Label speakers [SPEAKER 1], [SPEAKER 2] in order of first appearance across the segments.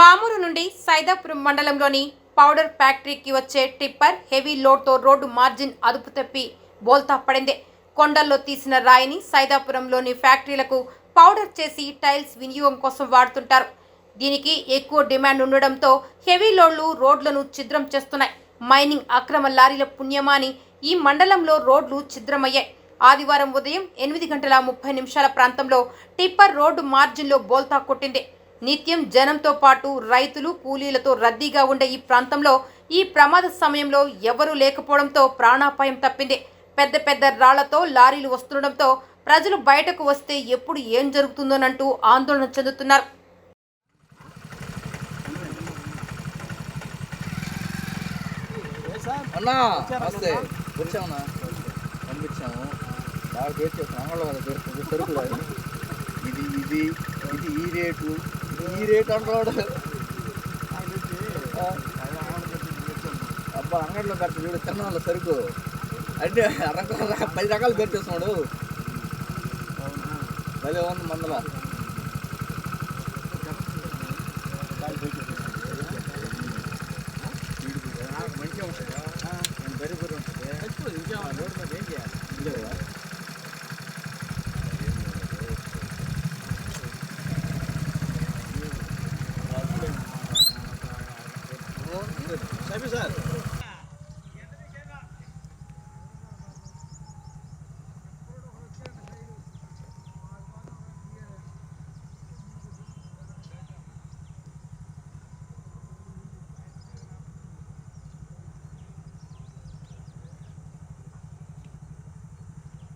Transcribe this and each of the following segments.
[SPEAKER 1] పామూరు నుండి సైదాపురం మండలంలోని పౌడర్ ఫ్యాక్టరీకి వచ్చే టిప్పర్ హెవీ లోడ్తో రోడ్డు మార్జిన్ అదుపు తప్పి బోల్తా పడింది. కొండల్లో తీసిన రాయిని సైదాపురంలోని ఫ్యాక్టరీలకు పౌడర్ చేసి టైల్స్ వినియోగం కోసం వాడుతుంటారు. దీనికి ఎక్కువ డిమాండ్ ఉండడంతో హెవీ లోడ్లు రోడ్లను ఛిద్రం చేస్తున్నాయి. మైనింగ్ అక్రమ లారీల పుణ్యమాని ఈ మండలంలో రోడ్లు ఛిద్రమయ్యాయి. ఆదివారం ఉదయం ఎనిమిది గంటల ముప్పై నిమిషాల ప్రాంతంలో టిప్పర్ రోడ్డు మార్జిన్లో బోల్తా కొట్టింది. నిత్యం జనంతో పాటు రైతులు కూలీలతో రద్దీగా ఉండే ఈ ప్రాంతంలో ఈ ప్రమాద సమయంలో ఎవరూ లేకపోవడంతో ప్రాణాపాయం తప్పింది. పెద్ద పెద్ద రాళ్ళతో లారీలు వస్తుండడంతో ప్రజలు బయటకు వస్తే ఎప్పుడు ఏం జరుగుతుందోనంటూ ఆందోళన చెందుతున్నారు.
[SPEAKER 2] అన్నా వస్తే వచ్చామన్నా పంపించాము బాగా అంగళ దొరుకుతుంది సరుకులు ఇది ఇది ఇది ఈ రేటు. ఈ రేట్ అంటున్నాడు. అబ్బా అంగడిలో కరెక్ట్ చూడు తిన్నాళ్ళ సరుకు. అంటే రకాల పది రకాలు పెట్టేస్తున్నాడు భలే ఉంది మందల.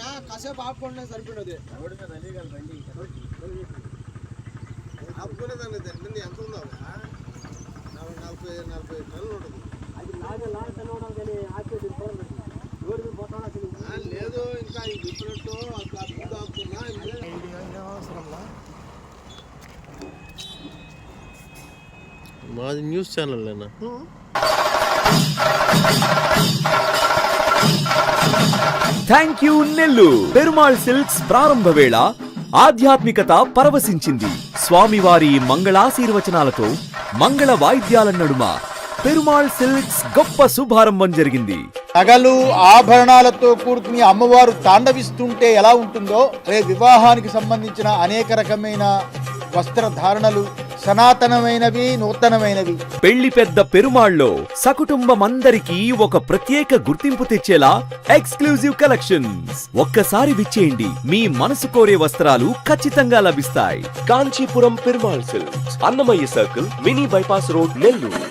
[SPEAKER 3] ఆయన కాసేపు ఆపుకుంటే సరిపోయేది
[SPEAKER 2] రోడ్డు మీద అలీగల్ బండి
[SPEAKER 3] ఆపుకునేదాన్ని దాని ఎంత ఉందో నలభై నలభై టన్నులు ఉంటుంది. ఆ, లేదు ఇంకా ఈ డిఫరెంట్ అట్లా ముందు ఆపుతున్నా
[SPEAKER 4] మాది న్యూస్ ఛానల్లేనా?
[SPEAKER 5] థ్యాంక్ యూ నెల్లు పెరుమాళ్ సిల్క్స్ ప్రారంభ వేళ ఆధ్యాత్మికత పరవశించింది. స్వామివారి మంగళాశీర్వచనాలతో మంగళ వాయిద్యాల నడుమ పెరుమాళ్ సిల్క్స్ గొప్ప శుభారంభం జరిగింది.
[SPEAKER 6] నగలు ఆభరణాలతో కూడుకుని అమ్మవారు తాండవిస్తుంటే ఎలా ఉంటుందో రే వివాహానికి సంబంధించిన అనేక రకమైన వస్త్రధారణలు సనాతనమైనవి నూతనమైనవి.
[SPEAKER 5] పెళ్ళి పెద్ద పెరుమాళ్ళో సకుటుంబమందరికీ ఒక ప్రత్యేక గుర్తింపు తెచ్చేలా ఎక్స్క్లూజివ్ కలెక్షన్స్. ఒక్కసారి విచ్చేయండి. మీ మనసు కోరే వస్త్రాలు ఖచ్చితంగా లభిస్తాయి.
[SPEAKER 7] Kanchipuram Perumal silks Annamayya circle mini bypass road Nellore.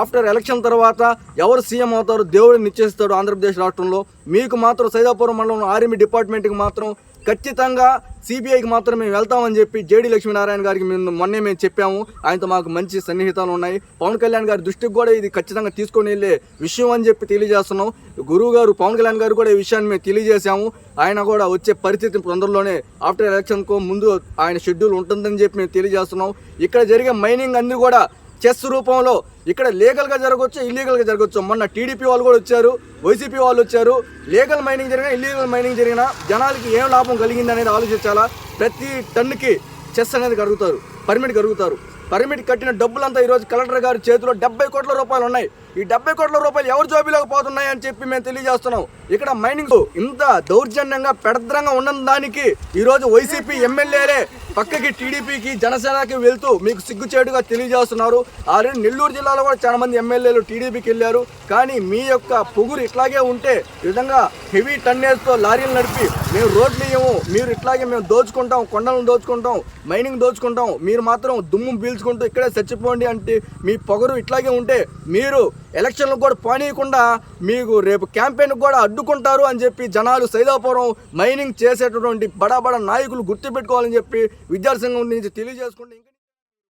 [SPEAKER 2] After election తర్వాత ఎవరు సీఎం అవుతారు దేవుడు నిశ్చయిస్తాడు ఆంధ్రప్రదేశ్ రాష్ట్రంలో. మీకు మాత్రం సైదాపురం మండలం ఆర్మీ డిపార్ట్మెంట్కి మాత్రం ఖచ్చితంగా సిబిఐకి మాత్రం మేము వెళ్తామని చెప్పి జేడి లక్ష్మీనారాయణ గారికి మేము మొన్నే మేము చెప్పాము. ఆయనతో మాకు మంచి సన్నిహితాలు ఉన్నాయి. పవన్ కళ్యాణ్ గారి దృష్టికి కూడా ఇది ఖచ్చితంగా తీసుకొని వెళ్ళే విషయం అని చెప్పి తెలియజేస్తున్నాం. గురువు గారు పవన్ కళ్యాణ్ గారు కూడా ఈ విషయాన్ని మేము తెలియజేశాము. ఆయన కూడా వచ్చే పరిస్థితి తొందరలోనే ఆఫ్టర్ ఎలక్షన్కు ముందు ఆయన షెడ్యూల్ ఉంటుందని చెప్పి మేము తెలియజేస్తున్నాం. ఇక్కడ జరిగే మైనింగ్ అన్నీ కూడా చెస్ రూపంలో ఇక్కడ లీగల్గా జరగవచ్చు ఇల్లీగల్గా జరగవచ్చు మొన్న టీడీపీ వాళ్ళు కూడా వచ్చారు వైసీపీ వాళ్ళు వచ్చారు. లీగల్ మైనింగ్ జరిగినా ఇల్లీగల్ మైనింగ్ జరిగినా జనాలకి ఏం లాభం కలిగింది అనేది ఆలోచించాలా? ప్రతి టన్నుకి చెస్ అనేది కరుగుతారు పర్మిట్ కరుగుతారు. పర్మిట్ కట్టిన డబ్బులంతా ఈరోజు కలెక్టర్ గారి చేతిలో డెబ్బై కోట్ల రూపాయలు ఉన్నాయి. ఈ డెబ్బై కోట్ల రూపాయలు ఎవరి జోబీలోకి పోతున్నాయి అని చెప్పి మేము తెలియజేస్తున్నాం. ఇక్కడ మైనింగ్ ఇంత దౌర్జన్యంగా పెడద్రంగా ఉన్న దానికి ఈరోజు వైసీపీ ఎమ్మెల్యేలే పక్కకి టీడీపీకి జనసేనకి వెళ్తూ మీకు సిగ్గుచేటుగా తెలియజేస్తున్నారు. ఆల్రెడీ నెల్లూరు జిల్లాలో కూడా చాలా మంది ఎమ్మెల్యేలు టీడీపీకి వెళ్ళారు. కానీ మీ యొక్క పొగురు ఇట్లాగే ఉంటే విధంగా హెవీ టన్నేజ్తో లారీలు నడిపి మేము రోడ్లు ఇవ్వము మీరు ఇట్లాగే మేము దోచుకుంటాం కొండలను దోచుకుంటాం మైనింగ్ దోచుకుంటాం మీరు మాత్రం దుమ్ము పీల్చుకుంటూ ఇక్కడే చచ్చిపోండి అంటే మీ పొగరు ఇట్లాగే ఉంటే మీరు ఎలక్షన్లకు కూడా పోనీయకుండా మీకు రేపు క్యాంపెయిన్ కూడా అడ్డుకుంటారు అని చెప్పి జనాలు సైదాపురం మైనింగ్ చేసేటటువంటి బడా బడా నాయకులు గుర్తుపెట్టుకోవాలని చెప్పి విద్యార్థి సంఘం నుంచి తెలియజేసుకుంటే